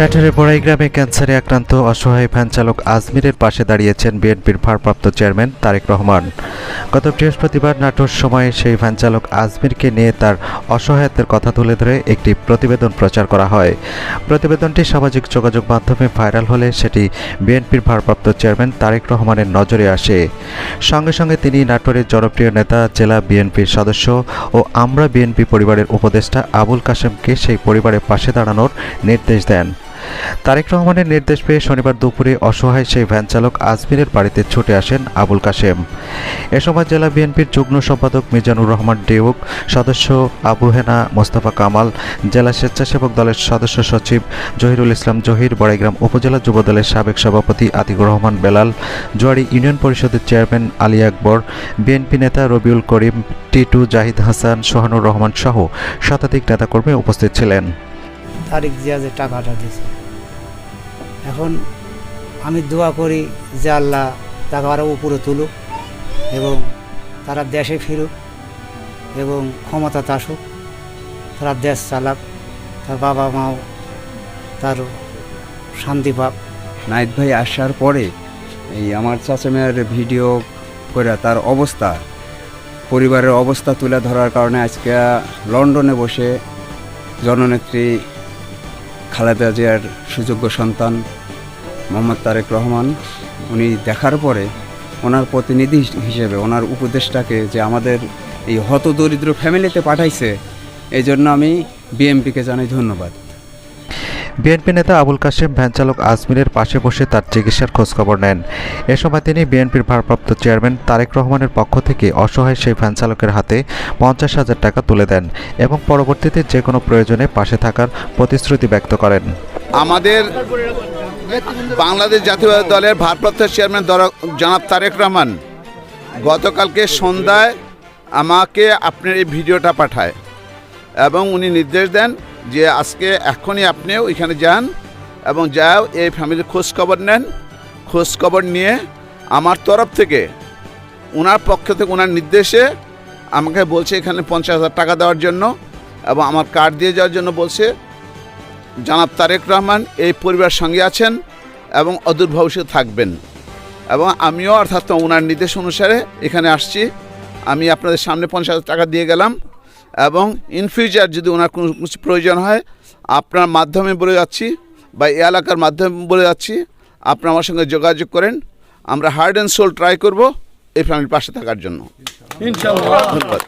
টাটারের বড়াই গ্রামে ক্যান্সারে আক্রান্ত অসহায় ভ্যান চালক আজমিরের পাশে দাঁড়িয়েছেন বিএনপির ভারপ্রাপ্ত চেয়ারম্যান তারেক রহমান। গত বৃহস্পতিবার নাটোর সময়ে সেই ভ্যান চালক আজমিরকে নিয়ে তার অসহায়ত্বের কথা তুলে ধরে একটি প্রতিবেদন প্রচার করা হয়। প্রতিবেদনটি সামাজিক যোগাযোগ মাধ্যমে ভাইরাল হলে সেটি বিএনপির ভারপ্রাপ্ত চেয়ারম্যান তারেক রহমানের নজরে আসে। সঙ্গে সঙ্গে তিনি নাটোরের জনপ্রিয় নেতা, জেলা বিএনপির সদস্য ও আমরা বিএনপি পরিবারের উপদেষ্টা আবুল কাশেমকে সেই পরিবারের পাশে দাঁড়ানোর নির্দেশ দেন। তারেক রহমানের নির্দেশ পেয়ে শনিবার দুপুরে অসহায় সেই ভ্যান চালক আজমিরের বাড়িতে ছুটে আসেন আবুল কাশেম। এ সময় জেলা বিএনপির যুগ্ম সম্পাদক মিজানুর রহমান ডেউক সদস্য আবু হেনা মোস্তফা কামাল, জেলা স্বেচ্ছাসেবক দলের সদস্য সচিব জহিরুল ইসলাম জহির, বড়াইগ্রাম উপজেলা যুবদলের সাবেক সভাপতি আতিকুর রহমান বেলাল জোয়ারি ইউনিয়ন পরিষদের চেয়ারম্যান আলী আকবর, বিএনপি নেতা রবিউল করিম, টিটু জাহিদ হাসান, সোহানুর রহমান সহ শতাধিক নেতাকর্মী উপস্থিত ছিলেন। তারিখ জিয়া যে টাকাটা দিয়েছে। এখন আমি দোয়া করি যে আল্লাহ তাকে আরও উপরে তুলুক এবং তারা দেশে ফিরুক এবং ক্ষমতা আসুক, তারা দেশ চালাক, তার বাবা মাও তার শান্তি পাক। নাইট ভাই আসার পরে এই আমার চাচা মেয়ের ভিডিও করে তার অবস্থা, পরিবারের অবস্থা তুলে ধরার কারণে আজকে লন্ডনে বসে জননেত্রী খালেদা জিয়ার সুযোগ্য সন্তান মোহাম্মদ তারেক রহমান উনি দেখার পরে ওনার প্রতিনিধি হিসেবে ওনার উপদেশটাকে যে আমাদের এই হতদরিদ্র ফ্যামিলিতে পাঠাইছে এই জন্য আমি বিএমপিকে জানাই ধন্যবাদ। বিএনপি নেতা আবুল কাশেম ভ্যান চালক আজমিরের পাশে বসে তার চিকিৎসার খোঁজখবর নেন। এ সময় তিনি বিএনপির ভারপ্রাপ্ত চেয়ারম্যান তারেক রহমানের পক্ষ থেকে অসহায় সেই ভ্যান চালকের হাতে পঞ্চাশ হাজার টাকা তুলে দেন এবং পরবর্তীতে যে কোনো প্রয়োজনে পাশে থাকার প্রতিশ্রুতি ব্যক্ত করেন। আমাদের বাংলাদেশ জাতীয় দলের ভারপ্রাপ্ত চেয়ারম্যান জনাব তারেক রহমান গতকালকে সন্ধ্যায় আমাকে আপনার এই ভিডিওটা পাঠায় এবং উনি নির্দেশ দেন যে আজকে এখনই আপনিও এখানে যান এবং যাও, এই ফ্যামিলির খোঁজ খবর নেন। খোঁজ খবর নিয়ে আমার তরফ থেকে ওনার পক্ষ থেকে ওনার নির্দেশে আমাকে বলছে এখানে পঞ্চাশ হাজার টাকা দেওয়ার জন্য এবং আমার কার্ড দিয়ে যাওয়ার জন্য বলছে। জনাব তারেক রহমান এই পরিবার সঙ্গে আছেন এবং অদূর ভবিষ্যতে থাকবেন। এবং আমিও অর্থাৎ ওনার নির্দেশ অনুসারে এখানে আসছি। আমি আপনাদের সামনে পঞ্চাশ হাজার টাকা দিয়ে গেলাম এবং ইন ফিউচার যদি ওনার কোনো কিছু প্রয়োজন হয় আপনার মাধ্যমে বলে যাচ্ছি বা এই এলাকার মাধ্যমে বলে যাচ্ছি আপনারা আমার সঙ্গে যোগাযোগ করেন। আমরা হার্ড অ্যান্ড সোল ট্রাই করব এই ফ্যামিলির পাশে থাকার জন্য। ধন্যবাদ।